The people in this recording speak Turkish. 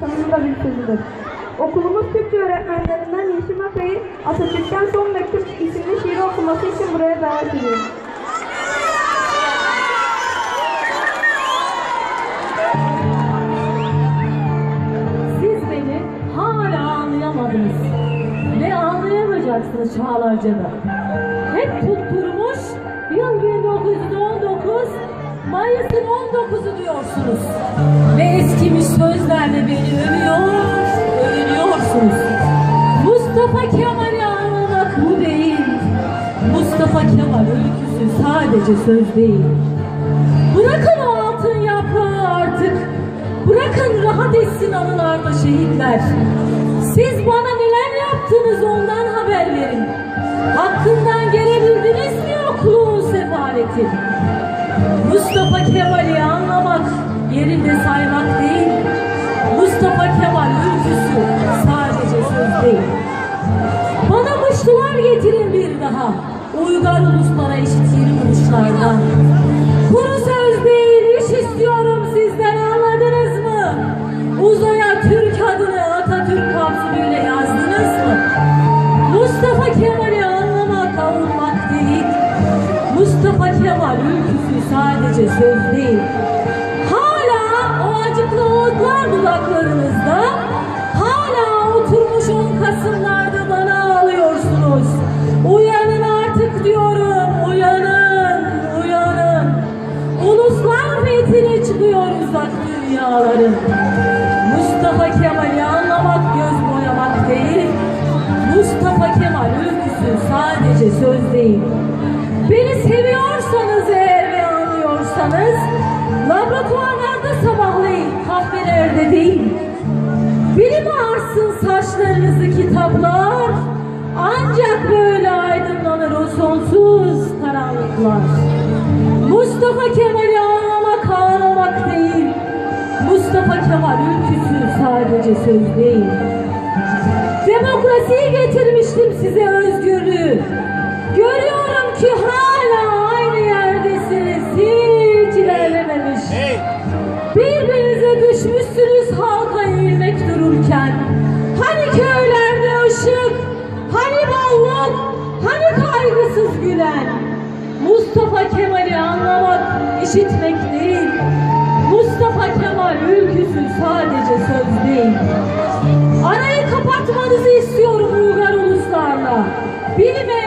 tanımında bir sözüdür. Okulumuz Türkçe öğretmenlerinden Yeşim Akay'ı Atatürk'ten Son Mektup isimli şiiri okuması için buraya davet ediyorum. Siz hala anlayamadınız. Ve anlayamayacaksınız Çağlarca'da. Hep tutturmuş yıl 1919 Mayıs'ın 19'u diyorsunuz. Ve eskimiş sözlerle beni övüyor, övünüyorsunuz. Mustafa Kemal'i anlamak bu değil. Mustafa Kemal öyküsü sadece söz değil. Bırakın o altın yaprağı artık. Bırakın rahat etsin anılarda şehitler. Siz bana neler yaptınız ondan haber verin. Hakkından gelebildiniz mi yokluğun sefaleti? Mustafa Kemal'i anlamak, yerinde saymak değil. Mustafa Kemal ülküsü sadece söz değil. Bana muştular getirin bir daha. Uygar uluslara eşit yeni buluşlardan. Sadece söz değil. Hala o acıklı oğutlar dudaklarınızda, hala oturmuş on Kasımlarda bana ağlıyorsunuz. Uyanın artık diyorum, uyanın, uyanın. Uluslar fethine çıkıyor uzak dünyaların. Mustafa Kemal'i anlıyorsanız laboratuvarlarda sabahlayın, kahvelerde değil. Bilim arsın saçlarınızı kitaplar, ancak böyle aydınlanır o sonsuz karanlıklar. Mustafa Kemal'i anlamak ağlamak değil, Mustafa Kemal ülküsü sadece söz değil. Demokrasiyi getirmiştim size özgürlüğü. Kaygısız gülen. Mustafa Kemal'i anlamak, işitmek değil. Mustafa Kemal ülküsü sadece söz değil.